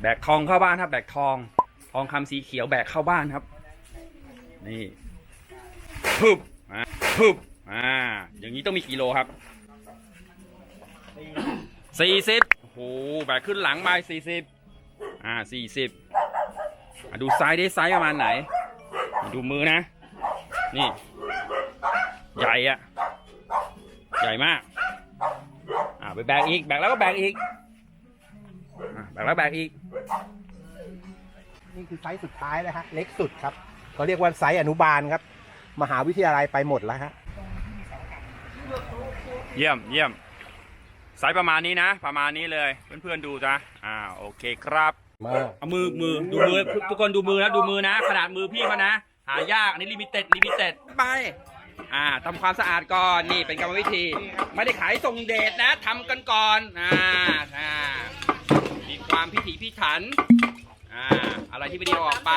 แบกทองเข้าบ้านครับ แบกทอง ทองคำสีเขียวแบกเข้าบ้านครับ นี่พึบอ่าพึบอ่า อย่างนี้ต้องมีกี่โลครับสี่สิบโอ้โหแบกขึ้นหลังมาสี่สิบอ่าสี่สิบดูไซส์ได้ไซส์ประมาณไหน ดูมือนะ นี่ ใหญ่อะใหญ่มาก อ่าไปแบกอีก แบกแล้วก็แบกอีก อะแบกแล้วแบกอีก นี่คือไซส์สุดท้ายนะฮะเล็กสุดครับเขาเรียกว่าไซส์อนุบาลครับ มหาวิทยาลัยไปหมดแล้วฮะเยี่ยมเยี่ยมไซส์ประมาณนี้นะ ประมาณนี้เลยเพื่อนๆดูจ้ะอ่าโอเคครับมาเอามือมือดูมือทุกคนดูมือนะดูมือนะ ขนาดมือพี่เขานะ หายากอันนี้ลิมิเต็ดลิมิเต็ดไปอ่าทำความสะอาดก่อนนี่เป็นกรรมวิธี ไม่ได้ขายส่งเดชนะทำกันก่อนอ่าอ่ามีความพิ ถีพิถัน อ่า อะไรที่ไม่ดีโอออกไป